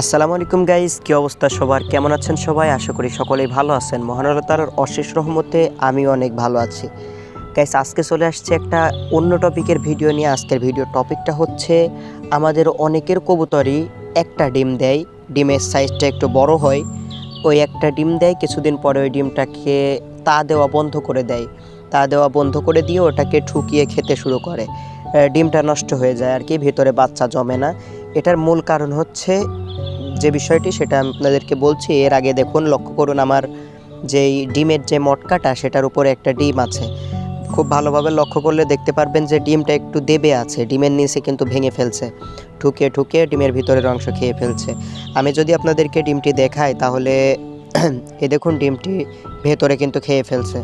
আসসালামু আলাইকুম গাইস কী অবস্থা সবার? কেমন আছেন সবাই? আশা করি সকলেই ভালো আছেন। মহানাল্লাহ তালার অশেষ রহমতে আমি অনেক ভালো আছি। গাইস আজকে চলে আসছে একটা অন্য টপিকের ভিডিও নিয়ে। আজকের ভিডিও টপিকটা হচ্ছে আমাদের অনেকের কবুতরই একটা ডিম দেয়। ডিমের সাইজটা একটু বড় হয়। ওই একটা ডিম দেয়, কিছুদিন পরে ওই ডিমটাকে তা দেওয়া বন্ধ করে দেয়। তা দেওয়া বন্ধ করে দিয়ে ওটাকে ঠুকিয়ে খেতে শুরু করে। ডিমটা নষ্ট হয়ে যায় আর কি, ভিতরে বাচ্চা জমে না। এটার মূল কারণ হচ্ছে যে বিষয়টি, সেটা আমি আপনাদেরকে বলছি। এর আগে দেখুন, লক্ষ্য করুন আমার যেই ডিমের যে মটকাটা, সেটার উপরে একটা ডিম আছে। খুব ভালোভাবে লক্ষ্য করলে দেখতে পারবেন যে ডিমটা একটু দেবে আছে। ডিমের নিচে কিন্তু ভেঙে ফেলছে। ঠুকে ঠুকে ডিমের ভিতরের অংশ খেয়ে ফেলছে। আমি যদি আপনাদেরকে ডিমটি দেখাই, তাহলে এ দেখুন, ডিমটি ভেতরে কিন্তু খেয়ে ফেলছে।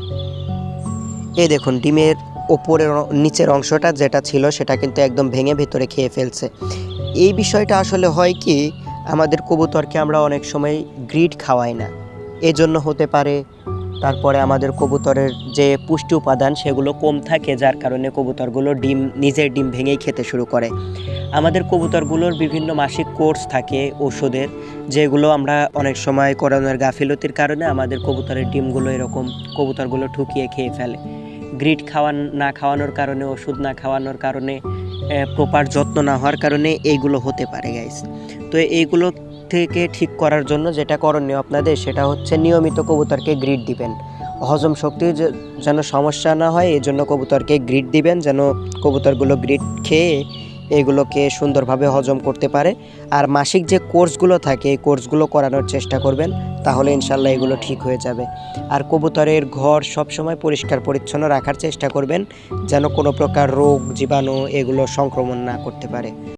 এই দেখুন, ডিমের ওপরের নিচের অংশটা যেটা ছিল, সেটা কিন্তু একদম ভেঙে ভেতরে খেয়ে ফেলছে। এই বিষয়টা আসলে হয় কি, আমাদের কবুতরকে আমরা অনেক সময় গ্রিড খাওয়াই না। এজন্য হতে পারে তারপরে আমাদের কবুতরের যে পুষ্টি উপাদান সেগুলো কম থাকে, যার কারণে কবুতরগুলো ডিম, নিজের ডিম ভেঙেই খেতে শুরু করে। আমাদের কবুতরগুলোর বিভিন্ন মাসিক কোর্স থাকে ওষুধের, যেগুলো আমরা অনেক সময় করানোর গাফিলতির কারণে আমাদের কবুতরের ডিমগুলো এরকম কবুতরগুলো ঠুকিয়ে খেয়ে ফেলে। গ্রিড খাওয়ান, না খাওয়ানোর কারণে, ওষুধ না খাওয়ানোর কারণে প্রপার যত্ন না হওয়ার কারণে এইগুলো হতে পারে গাইস তো এইগুলো থেকে ঠিক করার জন্য যেটা করণীয় আপনাদের, সেটা হচ্ছে নিয়মিত কবুতরকে গ্রিড দিবেন। হজম শক্তির যেন সমস্যা না হয় এই জন্য কবুতরকে গ্রিড দিবেন, যেন কবুতরগুলো গ্রিড খেয়ে এগুলোকে সুন্দরভাবে হজম করতে পারে। আর মাসিক যে কোর্সগুলো থাকে, এই কোর্সগুলো করানোর চেষ্টা করবেন, তাহলে ইনশাল্লাহ এগুলো ঠিক হয়ে যাবে। আর কবুতরের ঘর সবসময় পরিষ্কার পরিচ্ছন্ন রাখার চেষ্টা করবেন, যেন কোনো প্রকার রোগ, জীবাণু এগুলো সংক্রমণ না করতে পারে।